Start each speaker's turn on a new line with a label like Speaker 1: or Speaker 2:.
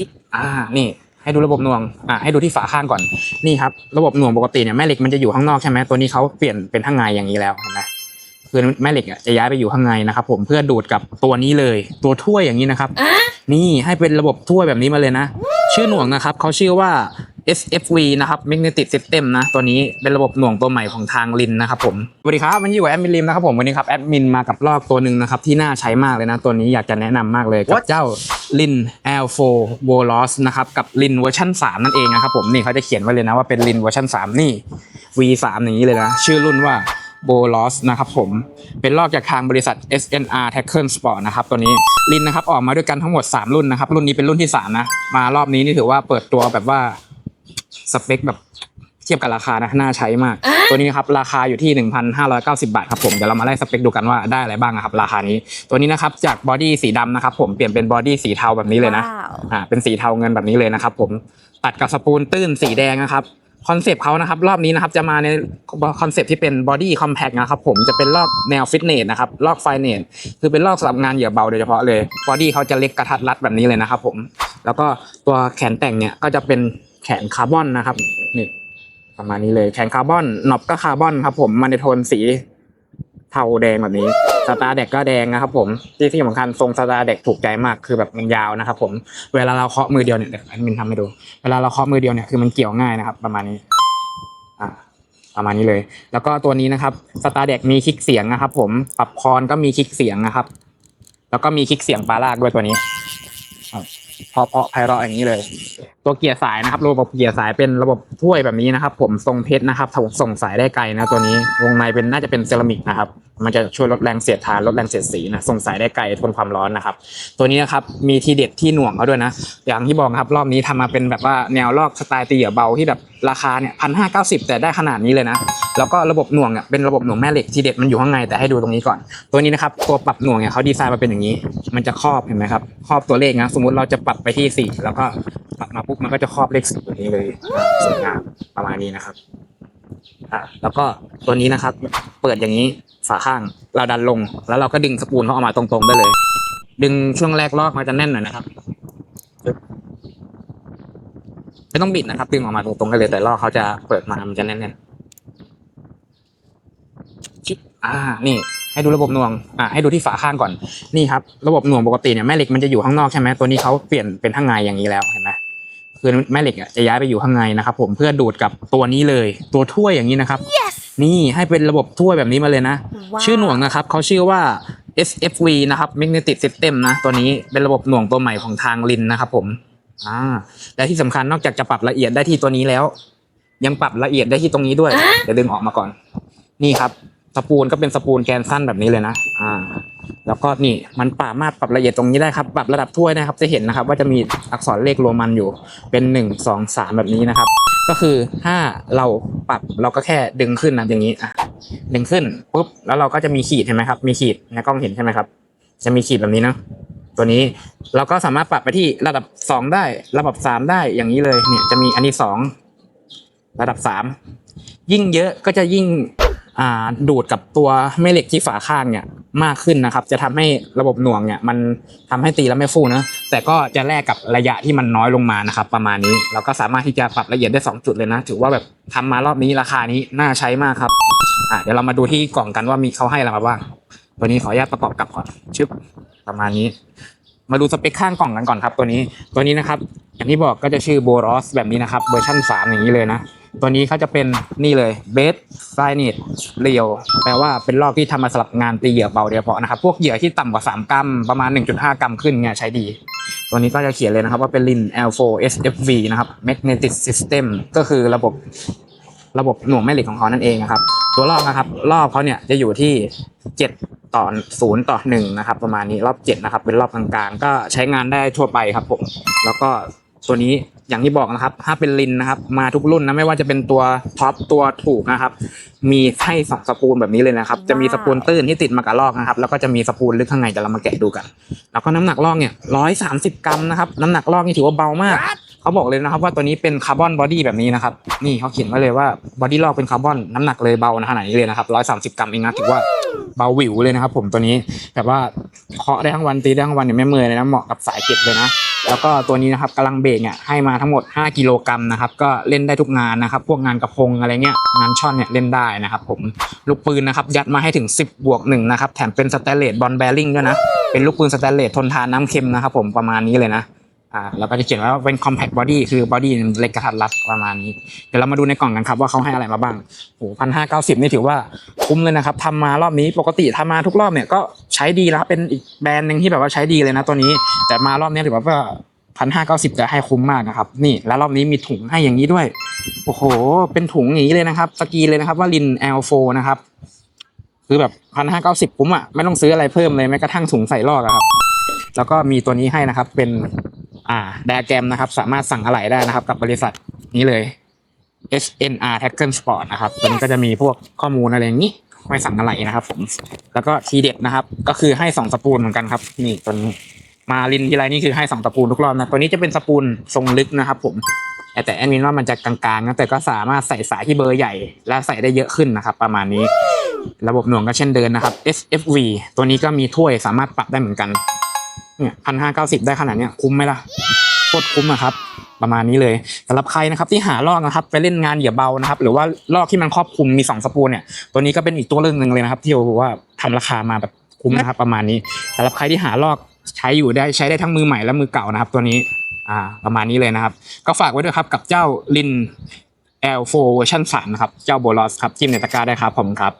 Speaker 1: จิ๊บอ่านี่ ให้ดูระบบหน่วงอ่าให้ดูที่ฝาข้างก่อนนี่ครับระบบหน่วงปกติเนี่ยแม่เหล็กมันจะอยู่ข้างนอกใช่ไหมตัวนี้เขาเปลี่ยนเป็นข้างในอย่างนี้แล้วเห็นไหมคือแม่เหล็กอะจะย้ายไปอยู่ข้างในนะครับผมเพื่อดูดกับตัวนี้เลย ตัวถ้วยอย่างนี้นะครับ นี่ให้เป็นระบบถ้วยแบบนี้มาเลยนะ ชื่อหน่วงนะครับเขาชื่อว่า SFV นะครับ Magnetic System นะ ตัวนี้เป็นระบบหน่วงตัวใหม่ของทางลินนะครับผมสวัสดีครับวันนี้อยู่กับแอดมินลิมนะครับผมวันนี้ครับแอดมินมากับลอกตัวหนึ่งนะครับที่น่าใช้มากเลยนะ ตัวนี้อยากจะแนะนำมากเลยกับเจ้าลิน L4 w o l o s นะครับกับลินเวอร์ชัน3นั่นเองนะครับผมนี่เขาจะเขียนไว้เลยนะว่าเป็นลินเวอร์ชัน3นี่ V3 อย่างนี้เลยนะชื่อรุ่นว่า b o l o s นะครับผม เป็นลอกจากทางบริษัท SNR Tackle Sport นะครับตัวนี้ลินนะครับออกมาด้วยกันทั้งหมด 3 รุ่นนะครับ รุ่นนี้เป็นรุ่นที่ 3 นะ มารอบนี้นี่ถือว่าเปิดตัวแบบว่า สเปคแบบเทียบกับราคานะน่าใช้มาก ตัวนี้นะครับราคาอยู่ที่ 1,590 บาทครับผมเดี๋ยวเรามาไล่สเปคดูกันว่าได้อะไรบ้างนะครับราคานี้ ตัวนี้นะครับจากบอดี้สีดำนะครับผมเปลี่ยนเป็นบอดี้สีเทาแบบนี้เลยนะ
Speaker 2: ว้าว
Speaker 1: อ่าเป็นสีเทาเงินแบบนี้เลยนะครับผมตัดกับสปูนตื้นสีแดงนะครับคอนเซปต์เขานะครับรอบนี้นะครับจะมาในคอนเซปต์ที่เป็นบอดี้คอมแพคนะครับผมจะเป็นลอกแนวฟิตเนสนะครับลอกไฟเนสคือเป็นลอกสำหรับงานเหยื่อเบาโดยเฉพาะเลยบอดี้เขาจะเล็กกระทัดรัดแบบนี้เลยนะครับผมแล้วก็ตัวแขนแต่งเนี่ยก็จะเป็น แขนคาร์บอนนะครับนี่ประมาณนี้เลยแขนคาร์บอนหนอบก็คาร์บอนครับ ผมมาในโทนสีเทาแดงแบบนี้สตาร์เด็กก็แดงนะครับ ผมที่ที่สำคัญทรงสตาร์เด็กถูกใจมากคือแบบมันยาวนะครับ ผมเวลาเราเคาะมือเดียวเนี่ยเดี๋ยวมินทำให้ดู เวลาเราเคาะมือเดียวเนี่ยคือมันเกี่ยวง่ายนะครับ ประมาณนี้ อ่าประมาณนี้เลย แล้วก็ตัวนี้นะครับสตาร์เด็กมีคลิกเสียงนะครับ ผมปรับคอนก็มีคลิกเสียงนะครับ แล้วก็มีคลิกเสียงปลาลากด้วยตัวนี้ เพาะเพาะไพเราะอย่างนี้เลย ตัวเกียร์สายนะครับระบบเกียร์สายเป็นระบบถ้วยแบบนี้นะครับ ผมทรงเพชรนะครับส่งสายได้ไกลนะตัวนี้วงในเป็นน่าจะเป็นเซรามิกนะครับมันจะช่วยลดแรงเสียดทานลดแรงเสียดสีนะส่งสายได้ไกลทนความร้อนนะครับ ตัวนี้นะครับมีทีเด็ดที่หน่วงเขาด้วยนะ อย่างที่บอกครับรอบนี้ทำมาเป็นแบบว่าแนวลอกสไตล์ตีเหยื่อเบาที่แบบราคาเนี่ยพันห้าเก้าสิบแต่ได้ขนาดนี้เลยนะแล้วก็ระบบหน่วงอะเป็นระบบหน่วงแม่เหล็กทีเด็ดมันอยู่ข้างในแต่ให้ดูตรงนี้ก่อน ตัวนี้นะครับตัวปรับหน่วงเนี่ยเขาดีไซน์มาเป็นอย่างนี้ มันจะครอบเห็นไหมครับครอบตัวเลขนะสมมุติเราจะปรับไปที่สี่แล้วก็ปรับมาปุ๊บมันก็จะครอบเลขสี่ตัวนี้เลยสวยงามประมาณนี้นะครับอะแล้วก็ตัวนี้นะครับ เปิดอย่างนี้ฝาข้างเราดันลง แล้วเราก็ดึงสปูลเขาออกมาตรงๆได้เลย ดึงช่วงแรกลอกมันจะแน่นหน่อยนะครับไม่ต้องบิดนะครับดึงออกมาตรงๆได้เลย แต่ลอกเขาจะเปิดมามันจะแน่นๆ อ่านี่ให้ดูระบบหน่วงอ่าให้ดูที่ฝาข้างก่อนนี่ครับระบบหน่วงปกติเนี่ยแม่เหล็กมันจะอยู่ข้างนอกใช่ไหมตัวนี้เขาเปลี่ยนเป็นข้างในอย่างนี้แล้วเห็นไหมคือแม่เหล็กอะจะย้ายไปอยู่ข้างในนะครับผมเพื่อดูดกับตัวนี้เลย ตัวถ้วยอย่างนี้นะครับ
Speaker 2: yes
Speaker 1: นี่ให้เป็นระบบถ้วยแบบนี้มาเลยนะ
Speaker 2: ว้าว
Speaker 1: ชื่อหน่วงนะครับเขาชื่อว่า SFV นะครับ Magnetic System นะ ตัวนี้เป็นระบบหน่วงตัวใหม่ของทางลินนะครับผมอ่าและที่สำคัญนอกจากจะปรับละเอียดได้ที่ตัวนี้แล้ว ยังปรับละเอียดได้ที่ตรงนี้ด้วยเดี๋ยวดึงออกมาก่อน นี่ครับ สปูลก็เป็นสปูลแกนสั้นแบบนี้เลยนะ อ่า แล้วก็นี่มันปรับมาปรับละเอียดตรงนี้ได้ครับ ปรับระดับถ้วยนะครับ จะเห็นนะครับ ว่าจะมีอักษรเลขโรมันอยู่ เป็นหนึ่งสองสามแบบนี้นะครับ ก็คือถ้าเราปรับเราก็แค่ดึงขึ้นนะอย่างนี้อะดึงขึ้นปุ๊บ แล้วเราก็จะมีขีดเห็นไหมครับ มีขีดในกล้องเห็นใช่ไหมครับ จะมีขีดแบบนี้เนะ ตัวนี้เราก็สามารถปรับไปที่ระดับสองได้ ระดับสามได้อย่างนี้เลย เนี่ยจะมีอันนี้สองระดับสามยิ่งเยอะก็จะยิ่ง ดูดกับตัวแม่เหล็กที่ฝาข้างเนี่ยมากขึ้นนะครับ จะทำให้ระบบหน่วงเนี่ยมันทำให้ตีแล้วไม่ฟูนะแต่ก็จะแลกกับระยะที่มันน้อยลงมานะครับ ประมาณนี้เราก็สามารถที่จะปรับละเอียดได้ 2 จุดเลยนะ ถือว่าแบบทำมารอบนี้ราคานี้น่าใช้มากครับอ่าเดี๋ยวเรามาดูที่กล่องกันว่ามีเขาให้อะไรมาบ้างตัวนี้ขออนุญาตประกอบกับก่อนชึบประมาณนี้ มาดูสเปคข้างกล่องกันก่อนครับตัวนี้ตัวนี้นะครับอย่างที่บอกก็จะชื่อโบรอสแบบนี้นะครับเวอร์ชัน3 อย่างนี้เลยนะ ตัวนี้เขาจะเป็นนี่เลยเบสไซนิตเรียวแปลว่าเป็นลอกที่ทำมาสำหรับงานตีเหยื่อเบาโดยเฉพาะนะครับ พวกเหยื่อที่ต่ำกว่า 3 กรัมประมาณ 1.5 กรัมขึ้นเนี่ยใช้ดี ตัวนี้ก็จะเขียนเลยนะครับว่าเป็นลิน L4 SFV นะครับ Magnetic System ก็คือระบบระบบหน่วงแม่เหล็กของเขานั่นเองนะครับ ตัวรอบนะครับ รอบเขาเนี่ยจะอยู่ที่ 7 ต่อ0ต่อ1นะครับ ประมาณนี้รอบ7นะครับ เป็นรอบกลางๆ ก็ใช้งานได้ทั่วไปครับผม แล้วก็ตัวนี้อย่างที่บอกนะครับ ถ้าเป็นลินนะครับ มาทุกรุ่นนะไม่ว่าจะเป็นตัวท็อปตัวถูกนะครับ มีให้สองสปูลแบบนี้เลยนะครับ จะมีสปูลตื้นที่ติดมากับลอกนะครับ แล้วก็จะมีสปูลลึกข้างในจะเรามาแกะดูกัน แล้วก็น้ำหนักลอกเนี่ยร้อยสามสิบกรัมนะครับ น้ำหนักลอกนี่ถือว่าเบามากเขาบอกเลยนะครับว่าตัวนี้เป็นคาร์บอนบอดี้แบบนี้นะครับ นี่เขาเขียนไว้เลยว่าบอดี้ลอกเป็นคาร์บอนน้ำหนักเลยเบานะขนาดนี้เลยนะครับร้อยสามสิบกรัมเองนะถือว่า เบาหวิวเลยนะครับผมตัวนี้แบบว่าเคาะได้ทั้งวันตีได้ทั้งวันเนี่ยไม่เมื่อยเลยนะเหมาะกับสายเก็บเลยนะแล้วก็ตัวนี้นะครับกำลังเบรกเนี่ยให้มาทั้งหมด 5 กิโลกรัมนะครับก็เล่นได้ทุกงานนะครับพวกงานกระพงอะไรเงี้ยงานช่อนเนี่ยเล่นได้นะครับผมลูกปืนนะครับยัดมาให้ถึง 10บวกหนึ่งนะครับแถมเป็นสแตนเลสบอลแบริ่งด้วยนะเป็นลูกปืนสแตนเลสทนทานน้ำเค็มนะครับผมประมาณนี้เลยนะ อ่าแล้วก็จะเขียนว่าเป็น compact body คือบอดี้เล็กกระทัดรัดประมาณนี้ เดี๋ยวเรามาดูในกล่องกันครับว่าเขาให้อะไรมาบ้างโหพันห้าเก้าสิบนี่ถือว่าคุ้มเลยนะครับทำมารอบนี้ปกติทำมาทุกรอบเนี่ยก็ใช้ดีแล้วเป็นอีกแบรนด์หนึ่งที่แบบว่าใช้ดีเลยนะตัวนี้ แต่มารอบนี้ถือว่าพันห้าเก้าสิบจะให้คุ้มมากนะครับ นี่แล้วรอบนี้มีถุงให้อย่างนี้ด้วย โอ้โห เป็นถุงอย่างนี้เลยนะครับสกีเลยนะครับว่าลิน L4 นะครับคือแบบพันห้าเก้าสิบคุ้มอะไม่ต้องซื้ออะไรเพิ่มเลยแม้กระทั่งถุงใส่ลอกอะครับแล้วก็มีตัวนี้ให้นะครับเป็น อ่าไดอะแกรมนะครับ สามารถสั่งอะไหล่ได้นะครับ กับบริษัทนี้เลย SNR Tackle Sport นะครับตัวนี้ก็จะมีพวกข้อมูลอะไรอย่างนี้ไว้สั่งอะไหล่นะครับ ผม แล้วก็ทีเด็ดนะครับ ก็คือให้สองสปูลเหมือนกันครับ นี่ตัวนี้มาลินทีไรนี่คือให้สองสปูลทุกรอบนะตัวนี้จะเป็นสปูลทรงลึกนะครับ ผมแต่แต่แอดมินว่ามันจะกลางๆนะแต่ก็สามารถใส่สายที่เบอร์ใหญ่ และใส่ได้เยอะขึ้นนะครับ ประมาณนี้ ระบบหน่วงก็เช่นเดิมนะครับ SFV ตัวนี้ก็มีถ้วยสามารถปรับได้เหมือนกัน เนี่ยพันห้าเก้าสิบได้ขนาดเนี้ยคุ้มไหมล่ะโคตรคุ้มอะครับ ประมาณนี้เลยสำหรับใครนะครับที่หาลอกนะครับ ไปเล่นงานเหยื่อเบานะครับ หรือว่าลอกที่มันครอบคลุมมีสองสปูลเนี่ยตัวนี้ก็เป็นอีกตัวเรื่องหนึ่งเลยนะครับ ที่ว่าทำราคามาแบบคุ้มนะครับ ประมาณนี้สำหรับใครที่หาลอกใช้อยู่ได้ใช้ได้ทั้งมือใหม่และมือเก่านะครับ ตัวนี้อ่าประมาณนี้เลยนะครับ ก็ฝากไว้ด้วยครับกับเจ้าลิน L4 เวอร์ชัน3นะครับ เจ้าโบลอสครับจิ้มในตะกร้าได้ครับผมครับ